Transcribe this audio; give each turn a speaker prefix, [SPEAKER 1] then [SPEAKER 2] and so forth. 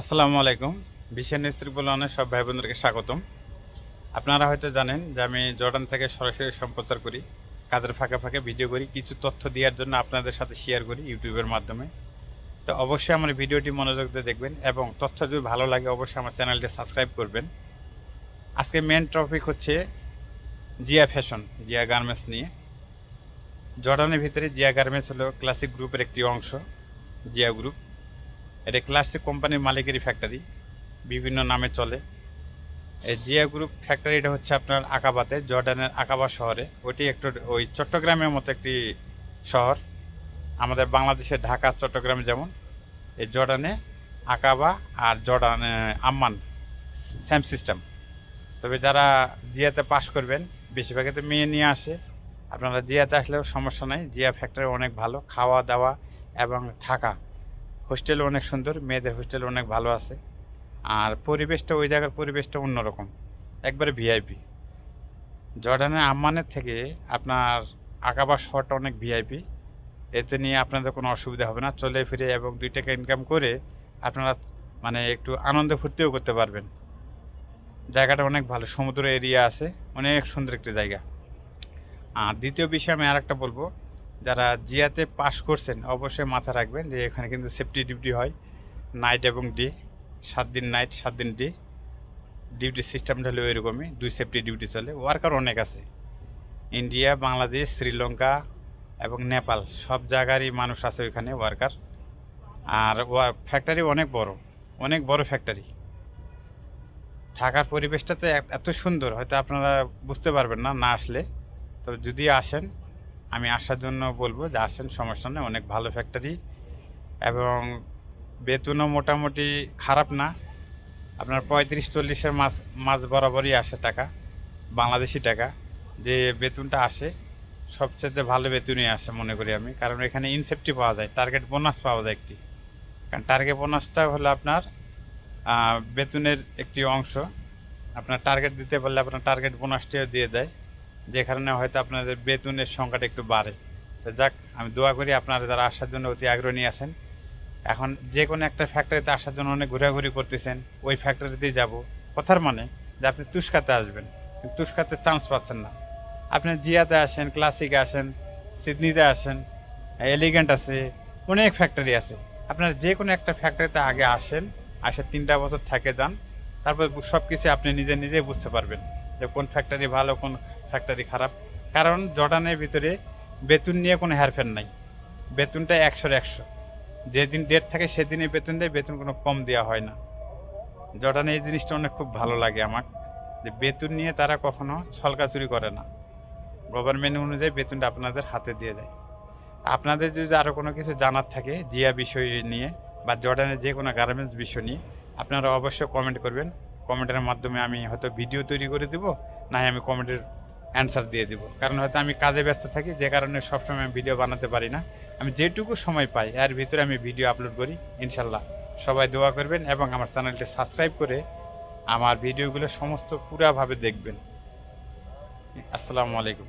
[SPEAKER 1] আসসালামু আলাইকুম। বিশ্বের নেস্ত্রী বলনের সব ভাই বোনদেরকে স্বাগতম। আপনারা হয়তো জানেন যে আমি জর্ডান থেকে সরাসরি সম্প্রচার করি, কাজের ফাঁকে ফাঁকে ভিডিও করি, কিছু তথ্য দেওয়ার জন্য আপনাদের সাথে শেয়ার করি ইউটিউবের মাধ্যমে। তো অবশ্যই আমার ভিডিওটি মনোযোগ দিয়ে দেখবেন এবং তথ্য যদি ভালো লাগে অবশ্যই আমার চ্যানেলটি সাবস্ক্রাইব করবেন। আজকে মেন টপিক হচ্ছে জিয়া ফ্যাশন জিয়া গার্মেন্টস নিয়ে। জর্ডানের ভিতরে জিয়া গার্মেন্টস হলো ক্লাসিক গ্রুপের একটি অংশ, জিয়া গ্রুপ এটা ক্লাসিক কোম্পানির মালিকেরই ফ্যাক্টরি বিভিন্ন নামে চলে। এই জিয়া গ্রুপ ফ্যাক্টরিটা হচ্ছে আপনার আকাবাতে জর্ডানের আকাবা শহরে। ওটি একটু ওই চট্টগ্রামের মতো একটি শহর। আমাদের বাংলাদেশের ঢাকা, চট্টগ্রাম যেমন। এই জর্ডানে আকাবা আর জর্ডান আম্মান সেম সিস্টেম তবে যারা জিয়াতে পাশ করবেন, বেশিরভাগই তো মেয়ে নিয়ে আসে। আপনারা জিয়াতে আসলেও সমস্যা নাই। জিয়া ফ্যাক্টরি অনেক ভালো। খাওয়া দাওয়া এবং থাকা। হোস্টেল অনেক সুন্দর, মেয়েদের হোস্টেল অনেক ভালো আছে। আর পরিবেশটা, ওই জায়গার পরিবেশটা অন্যরকম, একবারে ভিআইপি জর্ডানের আম্মানের থেকে আপনার আঁকাবার শহরটা অনেক ভিআইপি এতে নিয়ে আপনাদের কোনো অসুবিধা হবে না, চলে ফিরে এবং দুই টাকা ইনকাম করে আপনারা মানে একটু আনন্দ ফুর্তিও করতে পারবেন। জায়গাটা অনেক ভালো, সমুদ্র এরিয়া আছে, অনেক সুন্দর একটি জায়গা। আর দ্বিতীয় বিষয়ে আমি আর একটা বলব যারা জিয়াতে পাশ করছেন, অবশ্যই মাথা রাখবেন যে এখানে কিন্তু সেফটি ডিউটি হয়। নাইট এবং ডে সাত দিন নাইট সাত দিন ডে ডিউটি সিস্টেমটা হলো এরকমই, দুই সেফটি ডিউটি চলে। ওয়ার্কার অনেক আছে। ইন্ডিয়া বাংলাদেশ শ্রীলঙ্কা এবং নেপাল সব জায়গারই মানুষ আছে ওইখানে ওয়ার্কার আর ফ্যাক্টরি অনেক বড় অনেক বড় ফ্যাক্টরি থাকার পরিবেশটা তো এত- সুন্দর, হয়তো আপনারা বুঝতে পারবেন না না আসলে। তো যদি আসেন আমি আসার জন্য বলব যে আসেন, সমস্যা নেই, অনেক ভালো ফ্যাক্টরি এবং বেতনও মোটামুটি খারাপ না। আপনার পঁয়ত্রিশ, চল্লিশের মাছ মাছ বরাবরই আসে টাকা, বাংলাদেশি টাকা। যে বেতনটা আসে সবচেয়ে ভালো বেতনই আসে মনে করি আমি। কারণ এখানে ইনসেপ্টি পাওয়া যায় টার্গেট বোনাস পাওয়া যায় একটি। কারণ টার্গেট বোনাসটা হলো আপনার বেতনের একটি অংশ। আপনার টার্গেট দিতে পারলে আপনার টার্গেট বোনাসটিও দিয়ে দেয়। যে কারণে হয়তো আপনাদের বেতনের সংখ্যাটা একটু বাড়ে। তো যাক, আমি দোয়া করি আপনারা যারা আসার জন্য অতি আগ্রহী আছেন, এখন যে কোনো একটা ফ্যাক্টরিতে আসার জন্য অনেক ঘোরাঘুরি করতেছেন, ওই ফ্যাক্টরিতেই যাব। কথার মানে যে আপনি তুষ্কাতে আসবেন তুষ্কাতে চান্স পাচ্ছেন না। আপনি জিয়াতে আসেন ক্লাসিকে আসেন, সিডনিতে আসেন এলিগেন্ট আছে, অনেক ফ্যাক্টরি আছে। আপনারা যে কোনো একটা ফ্যাক্টরিতে আগে আসেন, আসে তিনটা বছর থেকে যান, তারপর সব কিছু আপনি নিজে নিজে বুঝতে পারবেন যে কোন ফ্যাক্টরি ভালো, কোন ফ্যাক্টরি খারাপ। কারণ জর্ডানের ভিতরে বেতন নিয়ে কোনো হেরফের নাই। বেতনটা একশোর একশো। যেদিন ডেট থাকে সেদিনই বেতন দেয়, বেতন কোনো কম দেওয়া হয় না। জর্ডানে এই জিনিসটা অনেক খুব ভালো লাগে আমার, যে বেতন নিয়ে তারা কখনো ছলকাচুরি করে না। গভর্নমেন্ট অনুযায়ী বেতনটা আপনাদের হাতে দিয়ে দেয়। আপনাদের যদি আরও কোনো কিছু জানার থাকে, জিয়া বিষয় নিয়ে বা জর্ডানের যে কোনো গার্মেন্টস বিষয় নিয়ে, আপনারা অবশ্যই কমেন্ট করবেন। কমেন্টের মাধ্যমে আমি হয়তো ভিডিও তৈরি করে দেবো, না আমি কমেন্টের অ্যান্সার দিয়ে দিব। কারণ হয়তো আমি কাজে ব্যস্ত থাকি, যে কারণে সবসময় আমি ভিডিও বানাতে পারি না। আমি যেটুকু সময় পাই, এর ভিতরে আমি ভিডিও আপলোড করি, ইনশাল্লাহ। সবাই দোয়া করবেন এবং আমার চ্যানেলটি সাবস্ক্রাইব করে আমার ভিডিওগুলো সমস্ত পুরাভাবে দেখবেন। আসসালামু আলাইকুম।